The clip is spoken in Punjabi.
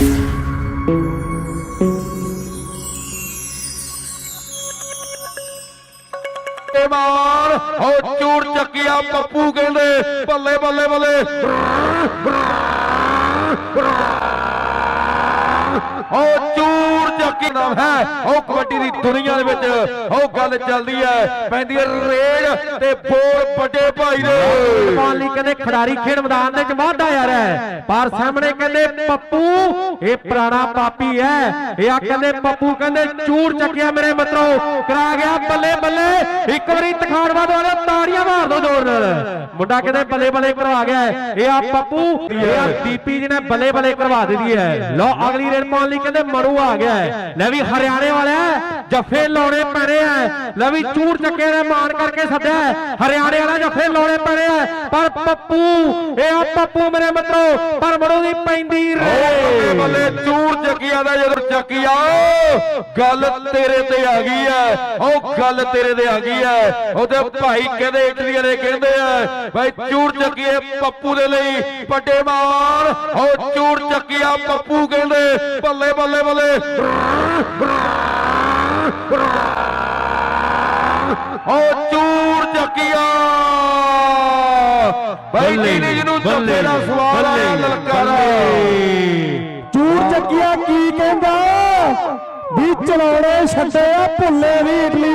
ਤੇ ਮਾਰ ਹੋ ਚੂੜ ਚੱਕਿਆ ਪੱਪੂ ਕਹਿੰਦੇ ਬੱਲੇ ਬੱਲੇ ਬੱਲੇ ਹੋ ਚੂੜ ਨਾਮ ਹੈ? ਹੋ ਕਬੱਡੀ ਦੀ ਦੁਨੀਆ ਦੇ ਵਿੱਚ ਉਹ ਗੱਲ ਚੱਲਦੀ ਹੈ। ਪੈਂਦੀ ਹੈ ਰੇਡ ਤੇ ਬੋਲ ਵੱਡੇ ਭਾਈ ਦੇ। ਪਾਲੀ ਕਹਿੰਦੇ ਖਿਡਾਰੀ ਖੇਡ ਮੈਦਾਨ ਦੇ ਵਿੱਚ ਵਾਧਾ ਆ ਰਿਹਾ ਹੈ। ਪਰ ਸਾਹਮਣੇ ਕਹਿੰਦੇ ਪੱਪੂ, ਇਹ ਪੁਰਾਣਾ ਪਾਪੀ ਹੈ। ਇਹ ਆ ਕਹਿੰਦੇ ਪੱਪੂ, ਕਹਿੰਦੇ ਚੂੜ ਚੱਕਿਆ ਮੇਰੇ ਮਿੱਤਰੋ। ਕਰਾ ਗਿਆ ਬੱਲੇ ਬੱਲੇ। ਇੱਕ ਵਾਰੀ ਤਖਾੜਵਾ ਦੁਆਰਾ ਤਾੜੀਆਂ ਮਾਰ ਦੋ ਜ਼ੋਰ ਨਾਲ। ਮੁੰਡਾ ਕਹਿੰਦੇ ਬੱਲੇ ਬੱਲੇ ਕਰਵਾ ਗਿਆ ਇਹ ਆ ਪੱਪੂ, ਇਹ ਆ ਦੀਪੀ ਜੀ ਨੇ ਬੱਲੇ ਬੱਲੇ ਕਰਵਾ ਦਿੱਤੀ ਹੈ। ਲਓ, ਅਗਲੀ ਰੇਡ ਪਾਉਣ ਲਈ ਕਹਿੰਦੇ ਮਰੂ ਆ ਗਿਆ ਲੈ ਵੀ ਹਰਿਆਣੇ ਵਾਲਿਆ ਜੱਫੇ ਲਾਉਣੇ ਪੈਣੇ ਆ। ਲੈ ਵੀ ਚੂੜ ਚੱਕੇ ਨੇ ਮਾਨ ਕਰਕੇ ਸੱਦਿਆ ਹਰਿਆਣੇ ਵਾਲਾ ਜੱਫੇ ਲਾਉਣੇ ਪੈਣੇ ਆ। ਪਰ ਪੱਪੂ, ਇਹ ਆ ਪੱਪੂ ਮੇਰੇ ਮਿੱਤਰੋ, ਪਰ ਮਰੂ ਦੀ ਪੈਂਦੀ ਰੇ ਬੱਲੇ ਚੂੜ ਚੱਕਿਆ ਦਾ ਜਦੋਂ ਚੱਕਿਆ ਗੱਲ ਤੇਰੇ ਤੇ ਆ ਗਈ ਹੈ ਉਹ ਗੱਲ ਤੇਰੇ ਤੇ ਆ ਗਈ ਹੈ ਉਹਦੇ ਭਾਈ ਕਹਿੰਦੇ ਇਟਲੀ ਵਾਲੇ ਕਹਿੰਦੇ ਆ ਭਾਈ ਚੂੜ ਚੱਕੀਏ ਪੱਪੂ ਦੇ ਲਈ ਵੱਡੇ ਮਾਰ ਉਹ ਚੂੜ ਚੱਕਿਆ ਪੱਪੂ ਕਹਿੰਦੇ ਬੱਲੇ ਬੱਲੇ ਬੱਲੇ। ਉਹ ਚੂੜ ਚੱਕਿਆ। ਭਾਈ ਨੀਨੀ ਜੀ ਨੂੰ ਜੱਫੇ ਦਾ ਸਵਾਲ ਆਇਆ ਲਲਕਾਰਾ। ਚਲਾਉਣੇ ਛੱਡੇ ਆ ਭੁੱਲੇ ਵੀ ਇਟਲੀ